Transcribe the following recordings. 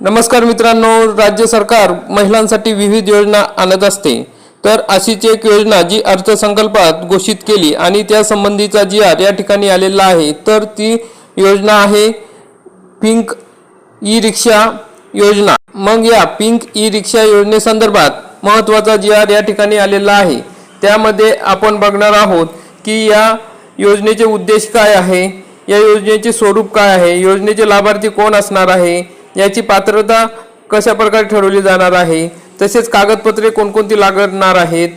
नमस्कार मित्रांनो राज्य सरकार महिलांसाठी विविध योजना आणत असते. तर अशीच एक योजना जी अर्थसंकल्पात घोषित केली आणि त्या संबंधीचा जी आर या ठिकाणी आलेला आहे तर ती योजना आहे पिंक ई रिक्षा योजना. मग या पिंक ई रिक्षा योजनेसंदर्भात महत्त्वाचा जी आर या ठिकाणी आलेला आहे. त्यामध्ये आपण बघणार आहोत की या योजनेचे उद्देश काय आहे या योजनेचे स्वरूप काय आहे योजनेचे लाभार्थी कोण असणार आहे याची पात्रता कशा प्रकारे ठरवली जाणार आहे? तसेच कागदपत्रे कोणकोणती लागणार आहेत?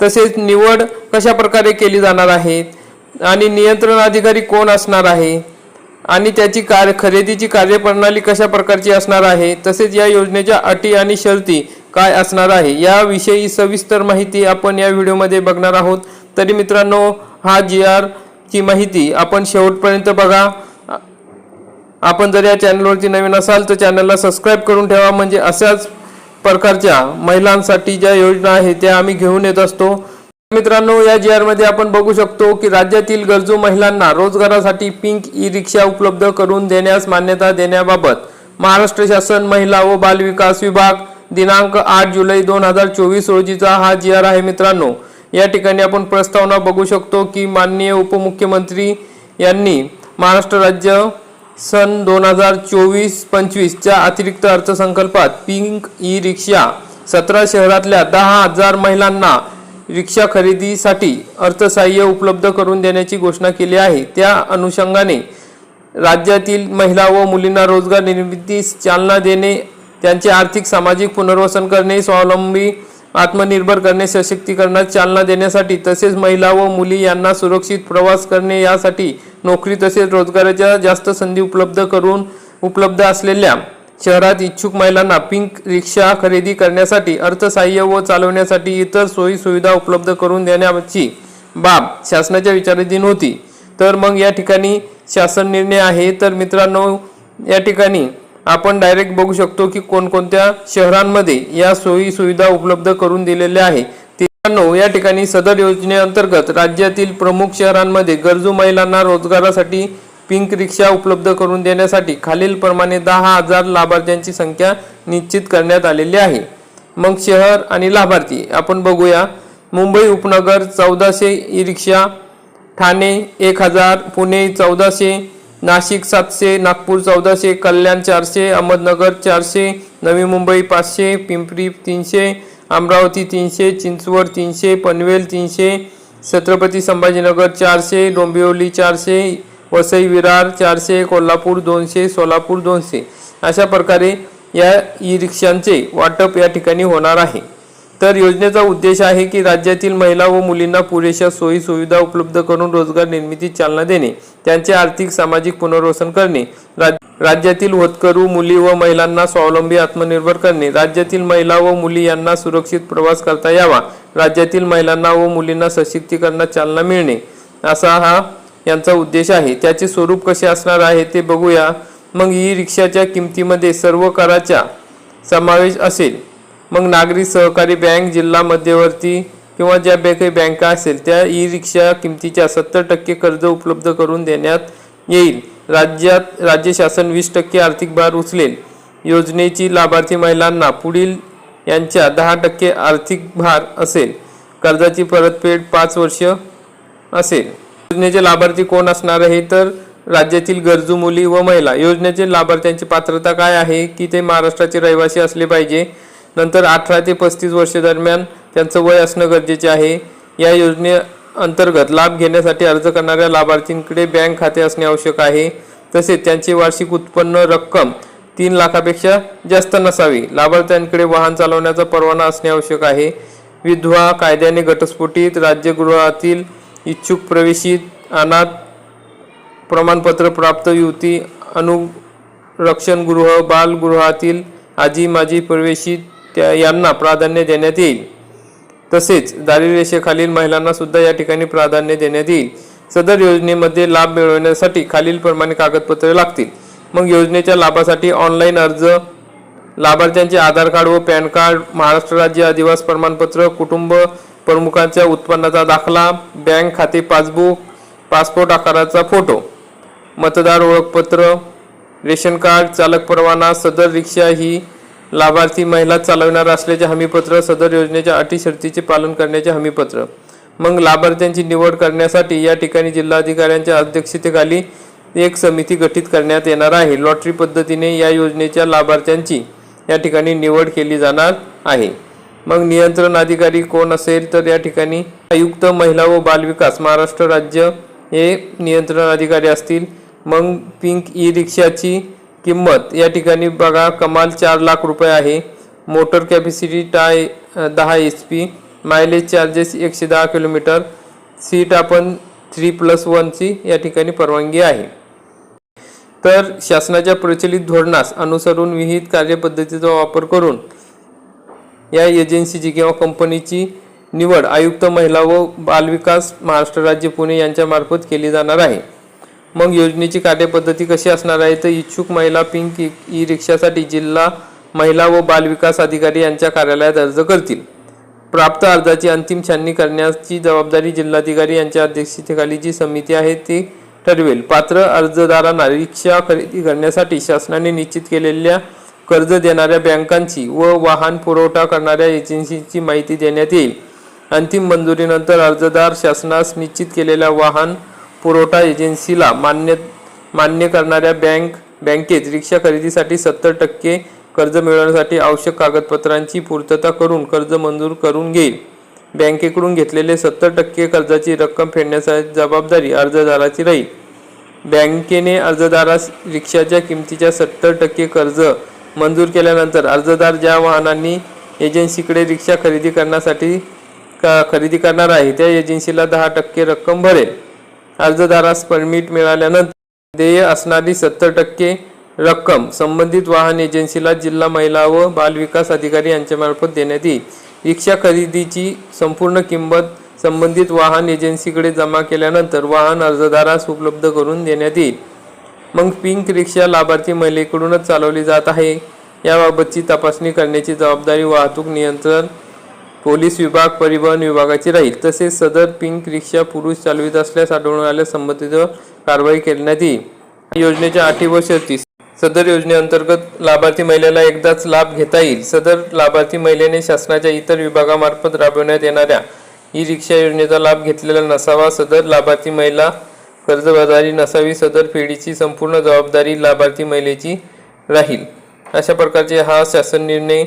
तसेच निवड कशा प्रकारे केली जाणार आहे? आणि नियंत्रण अधिकारी कोण असणार आहे? आणि त्याची कार्य खरेदीची कार्यप्रणाली कशा प्रकारची असणार आहे? तसेच या योजनेच्या अटी आणि शर्ती काय असणार आहे? याविषयी सविस्तर माहिती आपण या व्हिडिओमध्ये बघणार आहोत. तरी मित्रांनो हा जी आर ची माहिती आपण शेवटपर्यंत बघा. आपण जर या चॅनलवरती नवीन असाल तर चॅनलला सबस्क्राईब करून ठेवा. म्हणजे अशाच प्रकारच्या महिलांसाठी ज्या योजना आहेत त्या आम्ही घेऊन येत असतो. मित्रांनो या जी आरमध्ये आपण बघू शकतो की राज्यातील गरजू महिलांना रोजगारासाठी पिंक ई रिक्षा उपलब्ध करून देण्यास मान्यता देण्याबाबत महाराष्ट्र शासन महिला व बाल विकास विभाग दिनांक आठ जुलै दोन हजार चोवीस रोजीचा हा जी आर आहे मित्रांनो. या ठिकाणी आपण प्रस्तावना बघू शकतो की माननीय उपमुख्यमंत्री यांनी महाराष्ट्र राज्य सन दोन हजार चोवीस पंचवीसच्या अतिरिक्त अर्थसंकल्पात पिंक ई रिक्षा सतरा शहरातल्या दहा हजार महिलांना रिक्षा खरेदीसाठी अर्थसहाय्य उपलब्ध करून देण्याची घोषणा केली आहे. त्या अनुषंगाने राज्यातील महिला व मुलींना रोजगार निर्मितीस चालना देणे त्यांचे आर्थिक सामाजिक पुनर्वसन करणे स्वावलंबी आत्मनिर्भर करणे सशक्तीकरणात चालना देण्यासाठी तसेच महिला व मुली यांना सुरक्षित प्रवास करणे यासाठी नोकरी तसेच रोजगाराच्या जास्त संधी उपलब्ध करून उपलब्ध असलेल्या शहरात इच्छुक महिलांना पिंक रिक्षा खरेदी करण्यासाठी अर्थसहाय्य व चालवण्यासाठी इतर सोयी सुविधा उपलब्ध करून देण्याची बाब शासनाच्या विचाराधीन होती. तर मग या ठिकाणी शासन निर्णय आहे. तर मित्रांनो या ठिकाणी आपण डायरेक्ट बघू शकतो की कोणकोणत्या शहरांमध्ये या सोयी सुविधा उपलब्ध करून दिलेल्या आहे. मित्रांनो या ठिकाणी सदर योजनेअंतर्गत राज्यातील प्रमुख शहरांमध्ये गरजू महिलांना रोजगारासाठी पिंक रिक्षा उपलब्ध करून देण्यासाठी खालीलप्रमाणे दहा हजार लाभार्थ्यांची संख्या निश्चित करण्यात आलेली आहे. मग शहर आणि लाभार्थी आपण बघूया. मुंबई उपनगर चौदाशे ई रिक्षा ठाणे एक हजार पुणे चौदाशे नाशिक सातशे नागपूर चौदाशे कल्याण चारशे अहमदनगर चारशे नवी मुंबई पाचशे पिंपरी तीनशे अमरावती तीनशे चिंचवड तीनशे पनवेल तीनशे छत्रपती संभाजीनगर चारशे डोंबिवली चारशे वसई विरार चारशे कोल्हापूर दोनशे सोलापूर दोनशे. अशा प्रकारे या ई रिक्षांचे वाटप या ठिकाणी होणार आहे. तर योजनेचा उद्देश आहे की राज्यातील महिला व मुलींना पुरेशा सोयी सुविधा उपलब्ध करून रोजगार निर्मितीस चालना देणे त्यांचे आर्थिक सामाजिक पुनर्वसन करणे राज- राज्यातील होतकरू मुली व महिलांना स्वावलंबी आत्मनिर्भर करणे राज्यातील महिला व मुली यांना सुरक्षित प्रवास करता यावा राज्यातील महिलांना व मुलींना सशक्तीकरणात चालना मिळणे असा हा यांचा उद्देश आहे. त्याचे स्वरूप कसे असणार आहे ते बघूया. मग ई रिक्षाच्या किमतीमध्ये सर्व कराच्या समावेश असेल. मग नागरी सहकारी बँक जिल्हा मध्यवर्ती किंवा ज्या काही बँका असेल त्या ई रिक्षा किमतीच्या सत्तर टक्के कर्ज उपलब्ध करून देण्यात येईल. राज्यात राज्य शासन वीस टक्के आर्थिक भार उचलेल. योजनेची लाभार्थी महिलांना पुढील यांच्या दहा टक्के आर्थिक भार असेल. कर्जाची परतफेड पाच वर्ष असेल. योजनेचे लाभार्थी कोण असणार आहे? तर राज्यातील गरजू मुली व महिला. योजनेचे लाभार्थ्यांची पात्रता काय आहे? की ते महाराष्ट्राचे रहिवासी असले पाहिजे? नंतर अठरा ते पस्तीस वर्षे दरम्यान त्यांचं वय असणं गरजेचे आहे. या योजने अंतर्गत लाभ घेण्यासाठी अर्ज करणाऱ्या लाभार्थींकडे बँक खाते असणे आवश्यक आहे. तसेच त्यांचे वार्षिक उत्पन्न रक्कम तीन लाखापेक्षा जास्त नसावी. लाभार्थ्यांकडे वाहन चालवण्याचा परवाना असणे आवश्यक आहे. विधवा कायद्याने घटस्फोटित राज्यगृहातील इच्छुक प्रवेशित अनाथ प्रमाणपत्र प्राप्त युवती अनुरक्षणगृह बालगृहातील आजी माजी प्रवेशित त्या यांना प्राधान्य देण्यात येईल. तसेच दारिद्र्यरेषेखालील महिलांना सुद्धा या ठिकाणी प्राधान्य देण्यात येईल. सदर योजनेमध्ये लाभ मिळवण्यासाठी खालीलप्रमाणे कागदपत्रे लागतील. मग योजनेच्या लाभासाठी ऑनलाईन अर्ज लाभार्थ्यांचे आधार कार्ड व पॅन कार्ड महाराष्ट्र राज्य अधिवास प्रमाणपत्र कुटुंब प्रमुखांच्या उत्पन्नाचा दाखला बँक खाते पासबुक पासपोर्ट आकाराचा फोटो मतदार ओळखपत्र रेशन कार्ड चालक परवाना सदर रिक्षा ही लाभार्थी महिला चालवणार असल्याचे हमीपत्र सदर योजनेच्या अटी शर्तीचे पालन करण्याचे हमीपत्र. मग लाभार्थ्यांची निवड करण्यासाठी या ठिकाणी जिल्हाधिकाऱ्यांच्या अध्यक्षतेखाली एक समिती गठीत करण्यात येणार आहे. लॉटरी पद्धतीने या योजनेच्या लाभार्थ्यांची या ठिकाणी निवड केली जाणार आहे. मग नियंत्रण अधिकारी कोण असेल तर या ठिकाणी आयुक्त महिला व बालविकास महाराष्ट्र राज्य हे नियंत्रण अधिकारी असतील. मग पिंक ई रिक्षाची किंमत. या ठिकाणी बघा कमाल चार लाख रुपये आहे. मोटर कॅपॅसिटी टाय दहा एच पी मायलेज चार्जेस एकशे दहा किलोमीटर. सीट आपण थ्री प्लस वनची या ठिकाणी परवानगी आहे. तर शासनाच्या प्रचलित धोरणास अनुसरून विहित कार्यपद्धतीचा वापर करून या एजन्सीची किंवा कंपनीची निवड आयुक्त महिला व बालविकास महाराष्ट्र राज्य पुणे यांच्यामार्फत केली जाणार आहे. मग योजनेची कार्यपद्धती कशी असणार आहे? तर इच्छुक महिला पिंक ई- रिक्षासाठी जिल्हा महिला व बालविकास अधिकारी यांच्या कार्यालयात अर्ज करतील. प्राप्त अर्जाची अंतिम छाननी करण्याची जबाबदारी जिल्हाधिकारी यांच्या अध्यक्षतेखाली जी समिती आहे ती ठरवेल. पात्र अर्जदारांना रिक्षा खरेदी करण्यासाठी शासनाने निश्चित केलेल्या कर्ज देणाऱ्या बँकांची व वाहन पुरवठा करणाऱ्या एजन्सीची माहिती देण्यात येईल. अंतिम मंजुरीनंतर अर्जदार शासनास निश्चित केलेल्या वाहन पुरवठा एजन्सीला मान्य मान्य करणाऱ्या बँक बँकेत रिक्षा खरेदीसाठी सत्तर टक्के कर्ज मिळवण्यासाठी आवश्यक कागदपत्रांची पूर्तता करून कर्ज मंजूर करून घेईल. बँकेकडून घेतलेले सत्तर टक्के कर्जाची रक्कम फेडण्याची जबाबदारी अर्जदाराची राहील. बँकेने अर्जदारास रिक्षाच्या किमतीच्या सत्तर टक्के कर्ज मंजूर केल्यानंतर अर्जदार ज्या वाहनांनी एजन्सीकडे रिक्षा खरेदी करण्यासाठी का खरेदी करणार आहे त्या एजन्सीला दहा टक्के रक्कम भरेल. अर्जदारास परमिट मिळाल्यानंतर देय असणारी सत्तर टक्के रक्कम संबंधित वाहन एजन्सीला जिल्हा महिला व बालविकास अधिकारी यांच्यामार्फत देण्यात येईल. रिक्षा खरेदीची संपूर्ण किंमत संबंधित वाहन एजन्सीकडे जमा केल्यानंतर वाहन अर्जदारास उपलब्ध करून देण्यात येईल. मग पिंक रिक्षा लाभार्थी महिलेकडूनच चालवली जात आहे. याबाबतची तपासणी करण्याची जबाबदारी वाहतूक नियंत्रण पोलीस विभाग परिवहन विभागाची राहील. तसेच सदर पिंक रिक्षा पुरुष चालवित असल्यास आढळून आल्यास संबंधित कारवाई करण्यात येईल. योजनेच्या अटी व शर्ती. सदर योजनेअंतर्गत लाभार्थी महिलेला एकदाच लाभ घेता येईल. सदर लाभार्थी महिलेने शासनाच्या इतर विभागामार्फत राबवण्यात येणाऱ्या ई रिक्षा योजनेचा लाभ घेतलेला नसावा. सदर लाभार्थी महिला कर्जबाजारी नसावी. सदर फेडीची संपूर्ण जबाबदारी लाभार्थी महिलेची राहील. अशा प्रकारचे हा शासन निर्णय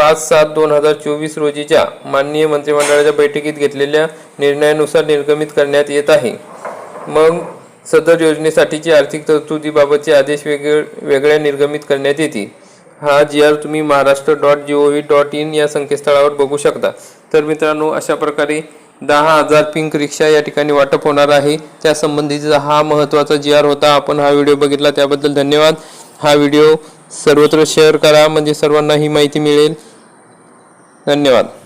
पाच सात दोन हजार चोवीस रोजीच्या माननीय मंत्रिमंडळाच्या बैठकीत घेतलेल्या निर्णयानुसार निर्गमित करण्यात येत आहे. मग सदर योजनेसाठीची आर्थिक तरतुदीबाबतचे आदेश वेगळे वेगळ्या निर्गमित करण्यात येतील. हा जी आर तुम्ही Maharashtra dot G O V dot in या संकेतस्थळावर बघू शकता. तर मित्रांनो अशा प्रकारे दहा हजार पिंक रिक्षा या ठिकाणी वाटप होणार आहे. त्या संबंधीचा हा महत्त्वाचा जी आर होता. आपण हा व्हिडिओ बघितला त्याबद्दल धन्यवाद. हा व्हिडिओ सर्वत्र शेअर करा म्हणजे सर्वांना ही माहिती मिळेल. धन्यवाद.